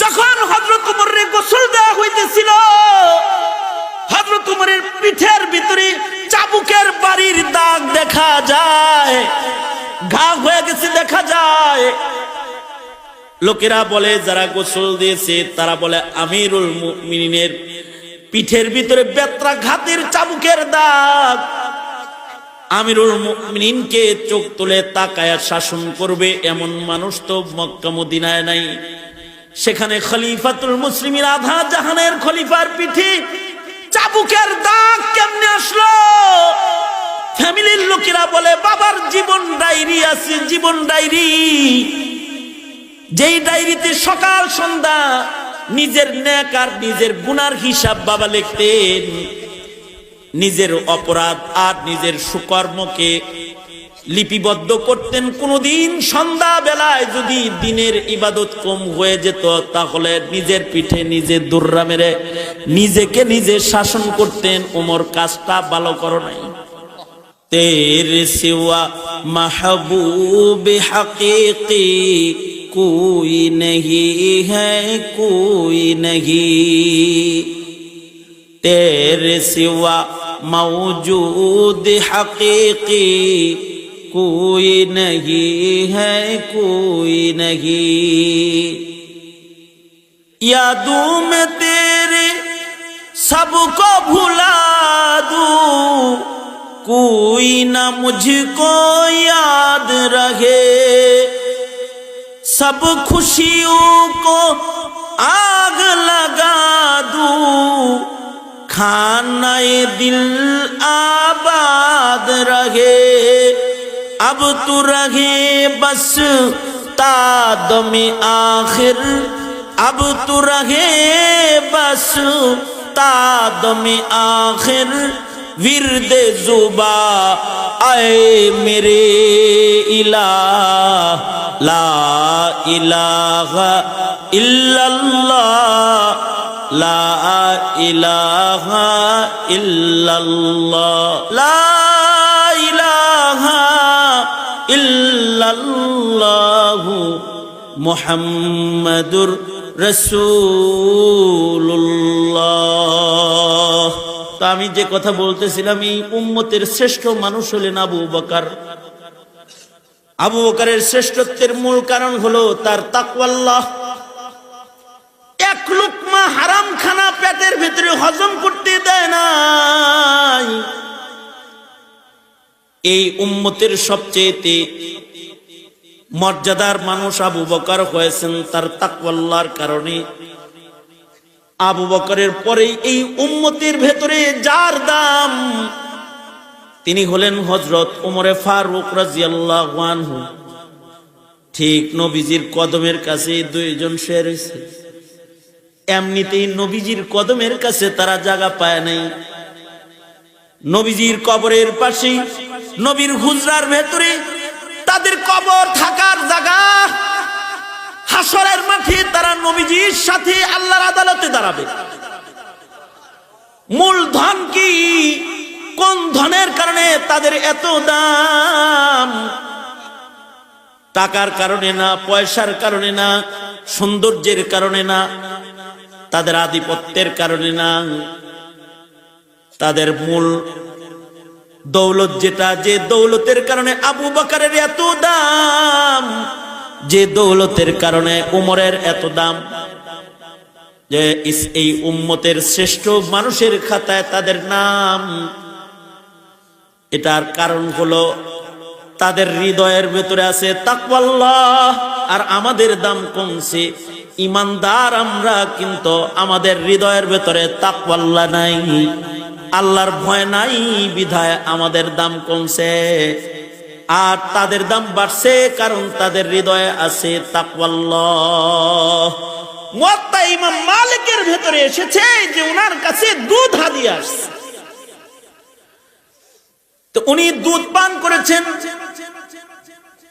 যখন হজরত উমরের গোসল দেওয়া হইতেছিল হজরত উমরের পিঠের ভিতরে চাবুকের বাড়ির দাগ দেখা যায়, ঘা হয়ে গেছে দেখা যায়। লোকেরা বলে, যারা গোসল দিয়েছে, তারা বলে, আমিরুল মুমিনিনের পিঠের ভিতরে বেত্রা ঘাতের চাবুকের দাগ। আমিরুল মুমিনিনকে চোখ তুলে তাকায় শাসন করবে এমন মানুষ তো মক্কা মদিনায় নাই। সেখানে খলিফাতুল মুসলিমিন আধা জাহানের খলিফার পিঠে চাবুকের দাগ কেমনে আসলো? ফ্যামিলির লোকেরা বলে, বাবার জীবন ডায়েরি আছে, জীবন ডায়েরি। যেই ডায়েরিতে সকাল, সন্ধ্যা, নিজের ন্যাক আর নিজের গুনার হিসাব বাবা লিখতেন। নিজের অপরাধ আর নিজের সুকর্মকে লিপিবদ্ধ করতেন কোনদিন সন্ধ্যা বেলায় যদি দিনের ইবাদত কম হয়ে যেত, তাহলে নিজের পিঠে নিজে দুর্রা মেরে নিজেকে নিজে শাসন করতেন। ওমর কাজটা ভালো করো নাই। তের সিওয়া মাহবুব হাকিকি কুই নহি হ্যাঁ কুই নহি। তের সিওয়া মৌজুদ হাকিকি कोई नहीं है, कोई नहीं। यादों में तेरे सबको भुला दूँ, कोई ना मुझको याद रहे। सब खुशियों को आग लगा दूँ खाना दिल आबाद रहे। اب تو رہے بس تا دم آخر اب تو رہے بس تا دم آخر ورد زبا اے میرے الہ لا الہ الا اللہ لا الہ الا اللہ لا الہ ইল্লাল্লাহু মুহাম্মাদুর রসুল্লাহ তা আমি যে কথা বলতেছিলাম, এই উম্মতের শ্রেষ্ঠ মানুষ হলেন আবু বকার। আবু বকারের শ্রেষ্ঠত্বের মূল কারণ হলো তার তাকওয়াল্লাহ। এক লোকমা হারাম খানা পেটের ভিতরে হজম করতে দেয় না এই উম্মতের সবচেয়েতে মর্যাদার মানুষ আবু বকর হয়েছেন, তার তাকওয়াল্লার কারণে। আবু বকরের পরে এই উম্মতের ভেতরে যার দাম, তিনি হলেন হজরত উমরে ফারুক রাজিয়াল্লাহু ঠিক নবীজির কদমের কাছে দুইজন শের হয়েছে। এমনিতেই নবীজির কদমের কাছে তারা জায়গা পায় নাই। নবীজির কবরের পাশে নবীর হুজরার ভেতরে তাদের কবর থাকার জায়গা। হাসরের মাঠে তারা নবীজির সাথে আল্লাহর আদালতে দাঁড়াবে। মূল ধন কি? কোন ধনের কারণে তাদের এত দাম? টাকার কারণে না, পয়সার কারণে না, সৌন্দর্যের কারণে না, তাদের আধিপত্যের কারণে না। তাদের মূল দৌলত যেটা, যে দৌলতের কারণে আবু বাকারের এত দাম, যে দৌলতের কারণে উমরের এত দাম। যে এই উম্মতের শ্রেষ্ঠ মানুষের খাতায় তাদের নাম। এটার কারণ হলো তাদের হৃদয়ের ভেতরে আছে তাকওয়াল্লাহ, আর আমাদের দাম কমছে। ইমানদার আমরা, কিন্তু আমাদের হৃদয়ের ভেতরে তাকওয়াল্লাহ নাই। আল্লাহর ভয় নাই, বিধায় আমাদের দাম কমছে। আর তাদের দাম বাড়ছে, কারণ তাদের হৃদয়ে আছে তাকওয়াল্লাহ। মুয়াত্তা ইমাম মালিকের ভেতরে এসেছে যে ওনার কাছে দুধ হাদিয়ে আসছে। তো উনি দুধ পান করেছেন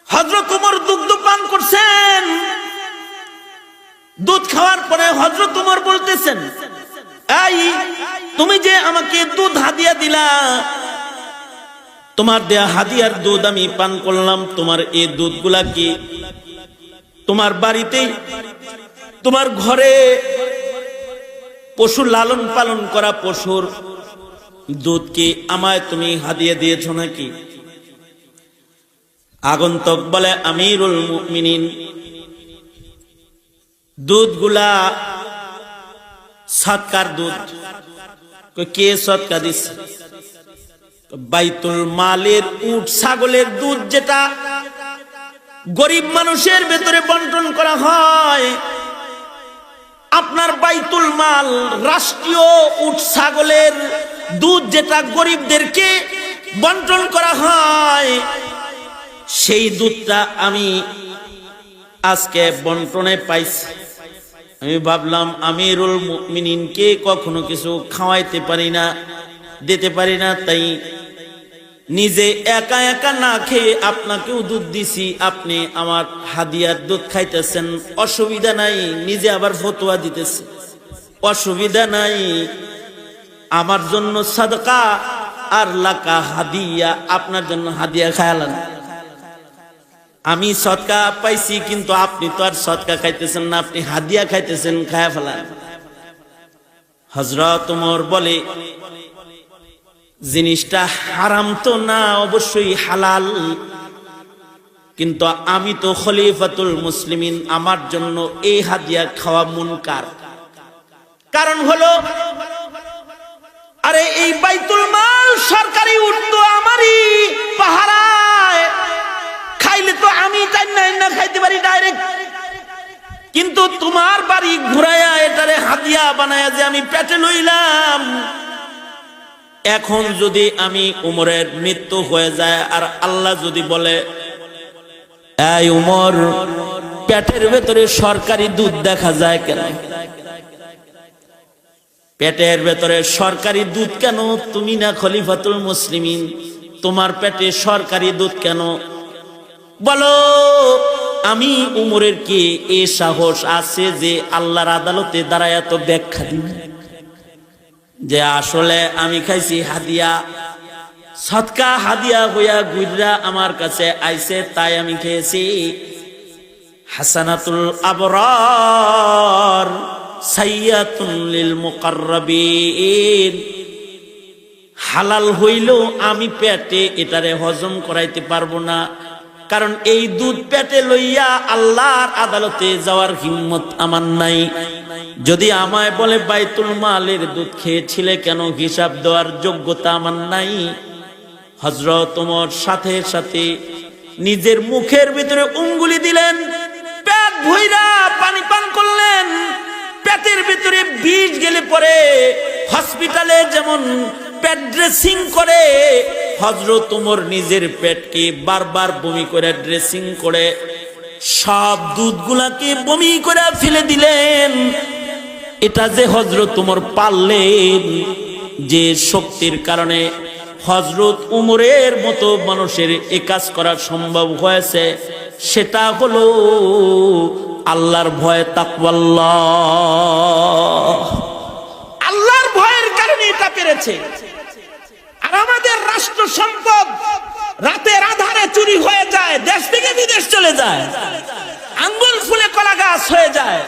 হজরত উমর দুগ্ধ পান করছেন। দুধ খাওয়ার পরে হজরত উমর বলতেছেন এই তুমি যে আমাকে দুধ হাদিয়া দিলা, তোমার দেয়া হাদিয়ার দুধ আমি পান করলাম, তোমার এই দুধগুলা কি তোমার বাড়িতেই, তোমার ঘরে পশু লালন পালন করা পশুর দুধ কি আমায় তুমি হাদিয়ে দিয়েছ নাকি? আগন্তক বলে, আমিরুল মুমিনিন, দুধগুলা সৎকার দুধ কে সৎকা দিচ্ছে বাইতুল মালের উট, ছাগলের দুধ যেটা গরিব মানুষের ভেতরে বন্টন করা হয়। আপনার বাইতুল মাল রাষ্ট্রীয় উট, ছাগলের দুধ যেটা গরিবদেরকে বন্টন করা হয়। সেই দুধটা আমি আজকে বন্টনে পাইছি। আমি ভাবলাম আমি আমিরুল মুমিনিনকে কখনো কিছু খাওয়াইতে পারি না, দিতে পারি না, তাই নিজে একা একা না খেয়ে আপনাকেও দুধ দিছি, আপনি আমার হাদিয়ার দুধ খাইতেছেন, অসুবিধা নাই, নিজে আবার ফতোয়া দিতেছে। অসুবিধা নাই, আমার জন্য সাদকা আর লাকা হাদিয়া, আপনার জন্য হাদিয়া খায়ালান আমি সৎকা পাইছি, কিন্তু আপনি তো আর সৎকা খাইতেছেন না, আপনি হাদিয়া খাইতেছেন, খায়া ফেলান। হজরত উমর বলে, জিনিসটা হারাম তো না, অবশ্যই হালাল। কিন্তু আমি তো খলিফাতুল মুসলিমিন, আমার জন্য এই হাদিয়া খাওয়া মুনকার। কারণ হলো, আরে এই বাইতুল মাল সরকারি উঠতো আমারই পাহারায় খাইলে তো আমি খাইতে পারি ডাইরেক্ট কিন্তু তোমার বাড়ি ঘুরাইয়া এটারে হাদিয়া বানায়া যে আমি পেটে লইলাম। এখন যদি আমি উমরের মৃত্যু হয়ে যায়, আর আল্লাহ যদি বলে, এই উমর, পেটের ভেতরে সরকারি দুধ দেখা যায় কেন? পেটের ভেতরে সরকারি দুধ কেন? তুমি না খলিফাতুল মুসলিমিন, তোমার পেটে সরকারি দুধ কেন? বলো, আমি উমরের কি এ সাহস আছে যে আল্লাহর আদালতে দাঁড়ায় এত ব্যাখ্যা দিবে? যে আসলে আমি খাইছি হাদিয়া, সৎকা হাদিয়া হইয়া গুজরা আমার কাছে আইছে, তাই আমি খেয়েছি হাসানাতুল আবরার সাইয়াতুল মুকাররাবিন। হালাল হইলেও আমি পেটে এটারে হজম করাইতে পারব না। কারণ এই দুধ পেটে লইয়া আল্লাহর আদালতে যাওয়ার হিম্মত আমার নাই। যদি আমায় বলে বাইতুল মালের দুধ খেয়েছিলে কেন? হিসাব দেওয়ার যোগ্যতা আমার নাই। হজরত তোমার সাথে সাথে নিজের মুখের ভিতরে উঙ্গুলি দিলেন, পেট ভুইরা পানি পান করলেন, পেটের ভিতরে বিষ গেলে পরে হসপিটালে যেমন পেট ড্রেসিং করে। হজরত উমর নিজের পেটকে বারবার বমি করে ড্রেসিং করে। সব দুধগুলাকে বমি করে ফেলে দিলেন। এটা যে হজরত উমর পারলেন, যে শক্তির কারণে হজরত উমরের মতো মানুষের এ কাজ করা সম্ভব হয়েছে, সেটা হলো আল্লাহর ভয় তাকওয়াল্লাহ। ভয়ের এটা পেরেছে। আর আমাদের রাষ্ট্র সম্পদ রাতের আধারে চুরি হয়ে যায়, দেশ থেকে বিদেশ চলে যায়। আঙ্গুল ফুলে কলা গাছ হয়ে যায়।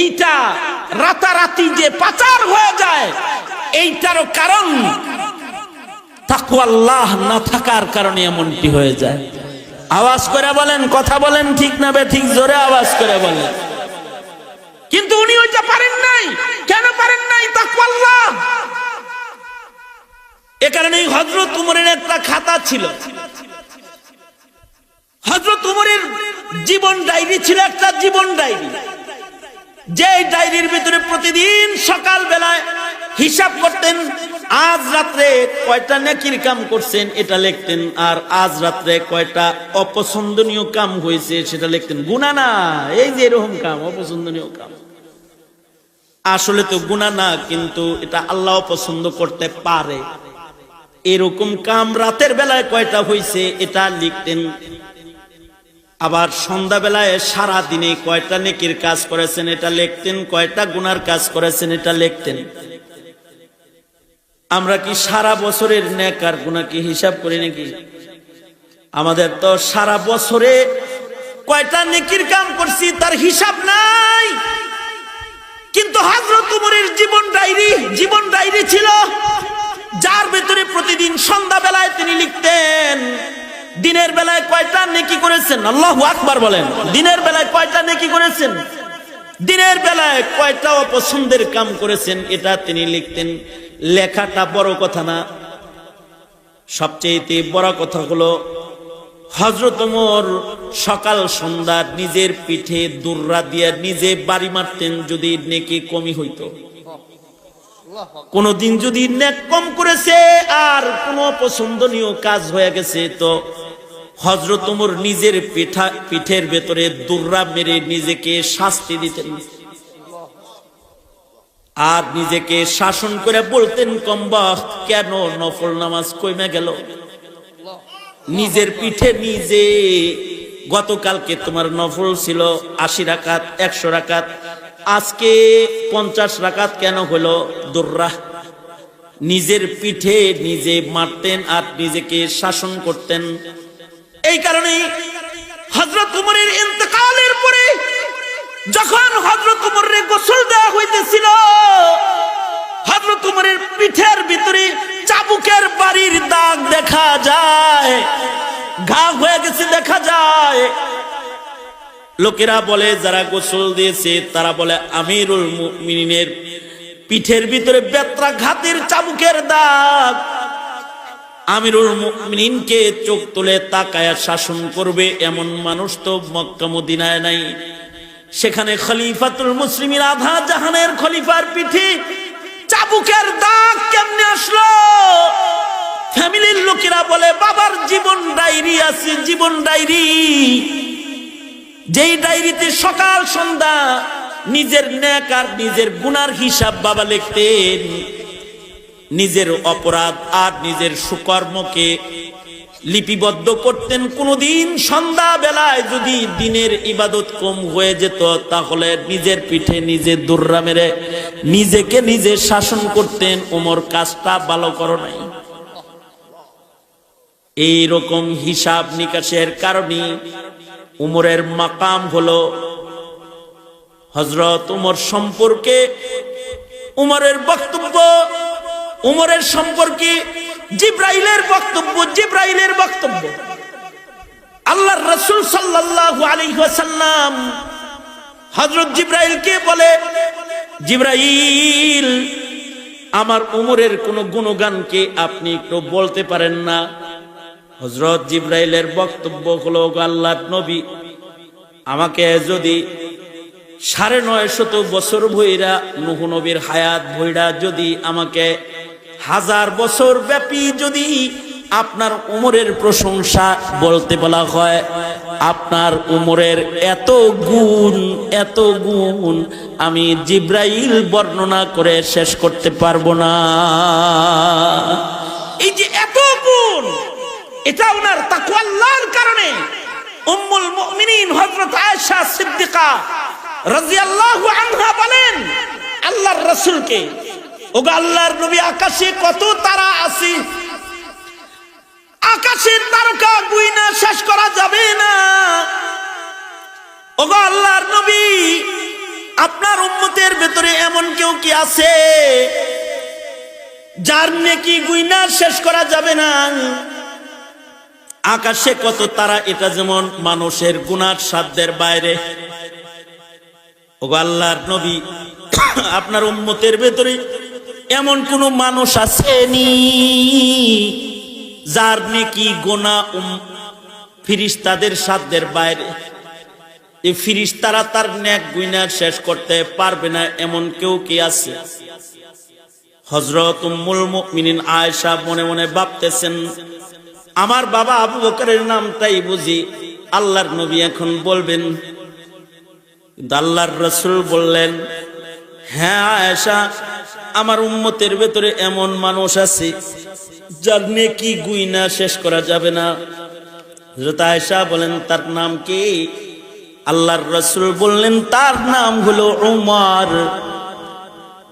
এইটা রাতারাতি যে পাচার হয়ে যায়, এইটারও কারণ তাকওয়াল্লাহ না থাকার কারণে এমনটি হয়ে যায়। আওয়াজ করে বলেন, কথা বলেন ঠিক না বে, ঠিক জোরে আওয়াজ করে বলেন। কিন্তু উনি ওইটা পারেন নাই। কেন পারেন নাই? তাকওয়াল্লাহ এ কারণে হজরত উমরের একটা খাতা ছিল। হজরত উমরের জীবন ডায়েরি ছিল একটা জীবন ডায়েরি। যে ডায়েরির ভিতরে প্রতিদিন সকাল বেলায় হিসাব করতেন, আজ রাত্রে কয়টা নেকির কাম করছেন এটা লিখতেন, আর আজ রাত্রে কয়টা অপছন্দনীয় কাম হয়েছে সেটা লিখতেন। গুণা না, এই যে এরকম কাম, অপছন্দনীয় কাম। আসলে তো গুণা না, কিন্তু এটা আল্লাহ পছন্দ করতে পারে। এরকম কাম রাতের বেলায় কয়টা হয়েছে এটা লিখতেন। আবার সন্ধ্যাবেলায় সারা দিনে কয়টা নেকির কাজ করেছেন এটা লিখতেন, কয়টা গুনার কাজ করেছেন এটা লিখতেন। আমরা কি সারা বছরের নেক আর গুণা কি হিসাব করি নাকি? আমাদের তো সারা বছরে কয়টা নেকির কাম করছি তার হিসাব নাই। কিন্তু হাজরত উমরের জীবন ডায়েরি জীবন ডায়েরি ছিল, যার ভেতরে প্রতিদিন সন্ধ্যা বেলায় তিনি লিখতেন দিনের বেলায় কয়টা নেকি করেছেন? আল্লাহ আকবার বলেন। দিনের বেলায় কয়টা নেকি করেছেন? দিনের বেলায় কয়টা অপছন্দের কাম করেছেন? এটা তিনি লিখতেন। লেখাটা বড় কথা না। সবচেয়ে বড় কথা হলো হজরত ওমর সকাল সন্ধ্যা নিজের পিঠে দুর্রা দিয়ে নিজে বাড়ি মারতেন যদি নেকি কমি হইতো। কোনদিন যদি নেক কম করেছে আর কোনো পছন্দনীয় কাজ হয়ে গেছে, তো হজরত নিজের পিঠা, পিঠের ভেতরে দুর্রা মেরে নিজেকে শাস্তি দিতেন। আর নিজেকে শাসন করে বলতেন কম্বা কেন নফল নামাজ কইমে গেল? নিজের পিঠে নিজে, গতকালকে তোমার নফল ছিল আশি রাকাত, একশো রাকাত, আজকে পঞ্চাশ রাকাত কেন হলো? দুর্রা নিজের পিঠে নিজে মারতেন আর নিজেকে শাসন করতেন। এই কারণে হজরত উমরের ইন্তকালের পরে যখন হজরত উমরের গোসল দেওয়া হইতেছিল হজরত উমরের পিঠের ভিতরে চাবুকের বাড়ির দাগ দেখা যায়, ঘা হয়ে গেছে দেখা যায়। লোকেরা বলে, যারা গোসল দিয়েছে, তারা বলে, আমিরুল মুমিনিনের পিঠের ভিতরে বেত্রা ঘাতের চাবুকের দাগ। আমিরুল মুমিনিনকে চোখ তুলে তাকায়া শাসন করবে এমন মানুষ তো মক্কা মদিনায় নাই। সেখানে খলিফাতুল মুসলিমিন আধা জাহানের খলিফার পিঠে চাবুকের দাগ কেমনে আসলো? ফ্যামিলির লোকেরা বলে, বাবার জীবন ডায়েরি আছে, জীবন ডায়েরি। যেই ডায়েরিতে সকাল সন্ধ্যা নিজের ন্যাক আর নিজের গুনার হিসাব বাবা লিখতেন নিজের অপরাধ আর নিজের সুকর্মকে লিপিবদ্ধ করতেন। কোনদিন সন্ধ্যা বেলায় যদি দিনের ইবাদত কম হয়ে যেত, তাহলে নিজের পিঠে নিজে দুর্রা মেরে নিজেকে নিজে শাসন করতেন। ওমর কাজটা ভালো করো নাই। এই রকম হিসাব নিকাশের কারণে উমরের মাকাম হলো হজরত উমর সম্পর্কে উমরের বক্তব্য উমরের সম্পর্কে জিব্রাইলের বক্তব্য জিব্রাইলের বক্তব্য। আল্লাহর রসুল সাল্লাল্লাহু আলাইহি ওয়াসাল্লাম হযরত জিব্রাইলকে বলে, জিব্রাইল, আমার উমরের কোন গুণগানকে আপনি একটু বলতে পারেন না? হযরত জিব্রাইলের বক্তব্য হলো গো আল্লাহর নবী, আমাকে যদি সাড়ে নয় শত বছর ভইরা নুহ নবীর হায়াত ভইরা যদি আমাকে হাজার বছর ব্যাপী যদি আপনার উমরের প্রশংসা বলতে বলা হয়, আপনার উমরের এত গুণ এত গুণ আমি জিব্রাইল বর্ণনা করে শেষ করতে পারব না। এই যে এত গুণ, এটা ওনার তাকওয়াল্লাহর কারণে। উম্মুল মুমিনিন হযরত আয়েশা সিদ্দিকা রাদিয়াল্লাহু আনহা বলেন, আল্লাহর রাসূলকে ওগো আল্লাহর নবী আকাশে কত তারা আছে। আকাশের তারকা গুইনা শেষ করা যাবে না। ওগো আল্লাহর নবী, আপনার উম্মতের ভেতরে এমন কেউ কি আছে? যার নেকি গুইনা শেষ করা যাবে না। আকাশে কত তারা, এটা যেমন মানুষের গুনার সাধ্যের বাইরে। ওগো আল্লাহর নবী, আপনার উম্মতের ভেতরে এমন কোন মানুষ আসেনি যার নেকি গোনা ফিরিস্তাদের সাধ্যের বাইরে। এই ফিরিস্তারা তার ন্যাক গুইনা শেষ করতে পারবে না, এমন কেউ কি আছে? হজরত উম্মুল মুমিনিন আয়েশা মনে মনে ভাবতেছেন, আমার বাবা আবু বকরের নামটাই বুঝি, আল্লাহর নবী এখন বলবেন। আল্লাহর রসুল বললেন হ্যাঁ আয়েশা আমার উম্মতের ভেতরে এমন মানুষ আছে, যার নেকি গুইনা শেষ করা যাবে না। আয়েশা বলেন, তার নাম কি? আল্লাহর রসুল বললেন, তার নাম হলো উমর।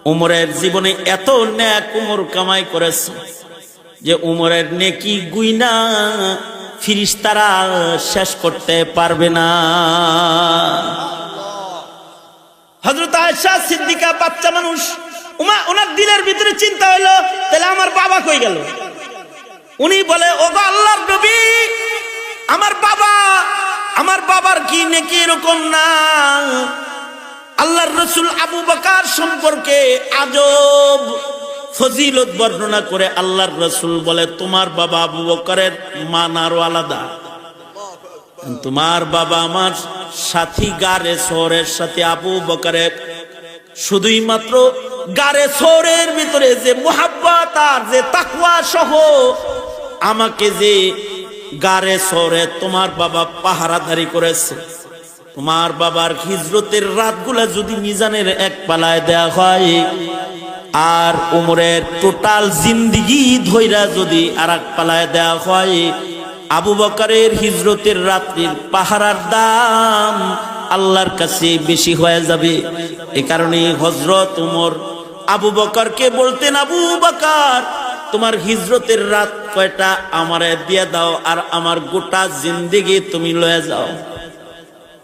উমরের জীবনে এত ন্যাক উমর কামাই করেছে যে উমরের নেকি গুইনা ফিরিস্তারা শেষ করতে পারবে না। হজরত আয়সা সিদ্দিকা বাচ্চা মানুষ উমা, ওনার দিলের ভিতরে চিন্তা হইল, তাহলে আমার বাবা কই গেল? উনি বলে ও গো আল্লাহর নবী, আমার বাবা, আমার বাবার কি নেকি এরকম না? আল্লাহর রসুল আবু বকার সম্পর্কে আজব ফজিলত বর্ণনা করে আল্লাহর রসুল বলে, তোমার বাবা আবু বকরের মান আরও আলাদা। তোমার বাবা আমার সাথী গারে শহরের সাথে আবু বকরের শুধুই মাত্র গারে শহরের ভিতরে যে মোহাব্বত আর যে তাকওয়া সহ আমাকে যে গারে শহরে তোমার বাবা পাহারাদারি করেছে। তোমার বাবার হিজরতের রাতগুলা যদি মিজানের এক পালায় দেয়া হয়, আর উমরের টোটাল জিন্দিগি ধৈরা যদি আর এক পালায় দেয়া হয়, আবু বকারের হিজরতের রাত্রির পাহারার দাম আল্লাহর কাছে বেশি হয়ে যাবে। এ কারণে হজরত উমর আবু বকরকে বলতেন, আবু বকর, তোমার হিজরতের রাত কয়টা? আমারে দিয়ে দাও আর আমার গোটা জিন্দিগি তুমি লয়ে যাও।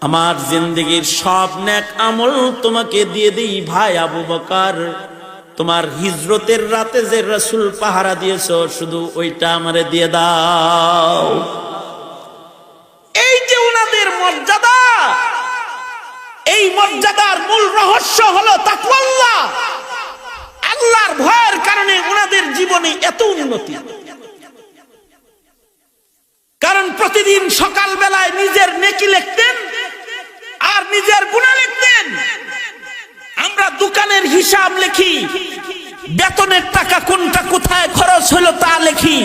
আমার জিন্দগির সব নেক আমল তোমাকে দিয়ে দিই ভাই আবু বকর। তোমার হিজরতের রাতে যে রসুল পাহারা দিয়েছ, শুধু ওইটা আমারে দিয়ে দাও। এই যে উনাদের মর্যাদা এই মর্যাদার মূল রহস্য হলো তাকওয়াল্লাহ। আল্লাহর ভয়ের কারণে ওনাদের জীবনে এত উন্নতি। কারণ প্রতিদিন সকাল বেলায় নিজের নেকি লিখতেন আর নিজের গুণা লিখতেন। আমরা দোকানের হিসাব লিখি, বেতনের টাকা কোনটা কোথায় খরচ হলো তা লিখি।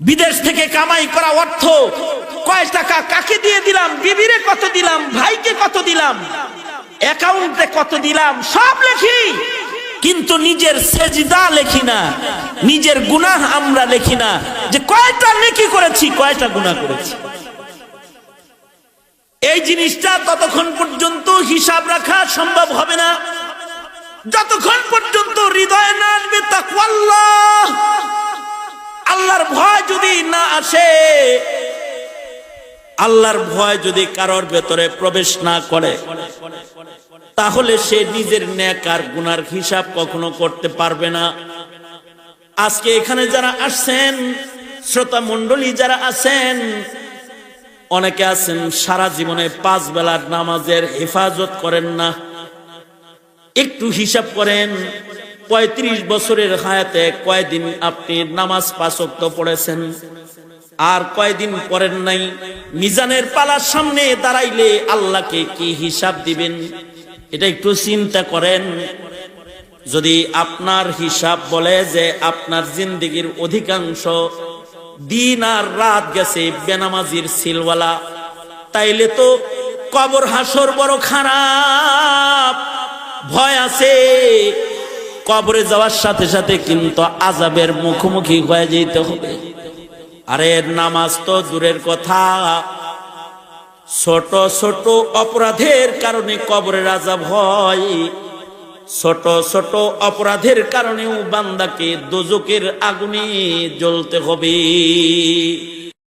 বিদেশ থেকে কামাই করা অর্থ কয় টাকা কাকে দিয়ে দিলাম? বিবিরে কত দিলাম? ভাইকে কত দিলাম? অ্যাকাউন্টে কত দিলাম? সব লিখি। কিন্তু নিজের সেজদা লেখি না। নিজের গুনাহ আমরা লেখি না। যে কয়টা নেকি করেছি, কয়টা গুনাহ করেছি। এই জিনিসটা ততক্ষণ পর্যন্ত হিসাব রাখা সম্ভব হবে না। যতক্ষণ পর্যন্ত হৃদয়ে না আসবে, তাকওয়াল্লাহ। আল্লাহর ভয় যদি না আসে আল্লাহর ভয় যদি কারোর ভেতরে প্রবেশ না করে, তাহলে সে নিজের ন্যাক আর গুনার হিসাব কখনো করতে পারবে না। আজকে এখানে যারা আসছেন, শ্রোতা মণ্ডলী যারা আছেন, অনেকে আছেন, সারা জীবনে পাঁচ বেলার নামাজের হেফাজত করেন না। একটু হিসাব করেন, পঁয়ত্রিশ বছরের হায়াতে কয়দিন আপনি নামাজ পাঁচক্ত পড়েছেন? আর কয়দিন পড়েন নাই, মিজানের পালার সামনে দাঁড়াইলে আল্লাহকে কি হিসাব দিবেন? এটা একটু চিন্তা করেন। যদি আপনার হিসাব বলে যে আপনার জিন্দগির অধিকাংশ দিন আর রাত গেছে বেনামাজির সিলওয়ালা, তাইলে তো কবর হাসর বড় খারাপ। ভয় আছে। কবরে যাওয়ার সাথে সাথে কিন্তু আজাবের মুখোমুখি হয়ে যেতে হবে। আরে নামাজ তো দূরের কথা। ছোট ছোট অপরাধের কারণে কবরের আজাব হয়। ছোট ছোট অপরাধের কারণেও বান্দাকে দোজকের আগুনে জ্বলতে হবে।